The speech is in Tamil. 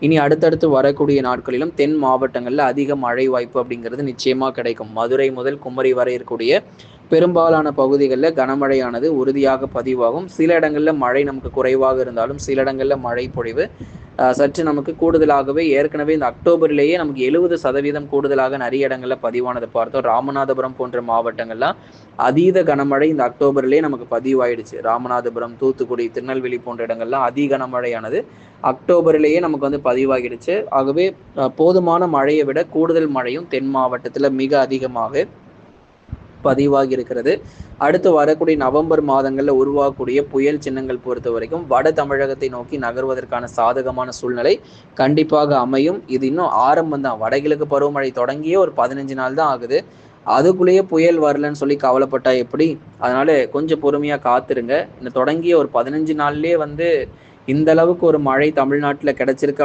இனி அடுத்தடுத்து வரக்கூடிய நாட்களிலும் தென் மாவட்டங்களில் அதிக மழை வாய்ப்பு அப்படிங்கிறது நிச்சயமாக கிடைக்கும். மதுரை முதல் குமரி வரை இருக்கக்கூடிய பெரும்பாலான பகுதிகளில் கனமழையானது உறுதியாக பதிவாகும். சில இடங்களில் மழை நமக்கு குறைவாக இருந்தாலும் சில இடங்களில் மழை பொழிவு சற்று நமக்கு கூடுதலாகவே ஏற்கனவே இந்த அக்டோபர்லேயே நமக்கு எழுபது சதவீதம் கூடுதலாக நிறைய இடங்களில் பதிவானதை பார்த்தோம். ராமநாதபுரம் போன்ற மாவட்டங்கள்லாம் அதீத கனமழை இந்த அக்டோபர்லேயே நமக்கு பதிவாயிடுச்சு. ராமநாதபுரம் தூத்துக்குடி திருநெல்வேலி போன்ற இடங்கள்லாம் அதி கனமழையானது அக்டோபர்லேயே நமக்கு வந்து பதிவாகிடுச்சு. ஆகவே போதுமான மழையை விட கூடுதல் மழையும் தென் மாவட்டத்தில் மிக அதிகமாக பதிவாகி இருக்கிறது அடுத்து வரக்கூடிய நவம்பர் மாதங்களில் உருவாகக்கூடிய புயல் சின்னங்கள் பொறுத்த வரைக்கும் வட தமிழகத்தை நோக்கி நகர்வதற்கான சாதகமான சூழ்நிலை கண்டிப்பாக அமையும். இது இன்னும் ஆரம்பம் தான் வடகிழக்கு பருவமழை தொடங்கியே ஒரு பதினஞ்சு நாள் தான் ஆகுது. அதுக்குள்ளேயே புயல் வரலன்னு சொல்லி கவலைப்பட்டா எப்படி? அதனால கொஞ்சம் பொறுமையா காத்துருங்க. இந்த தொடங்கிய ஒரு பதினஞ்சு நாள்லயே வந்து இந்த அளவுக்கு ஒரு மழை தமிழ்நாட்டில் கிடைச்சிருக்கு அப்படி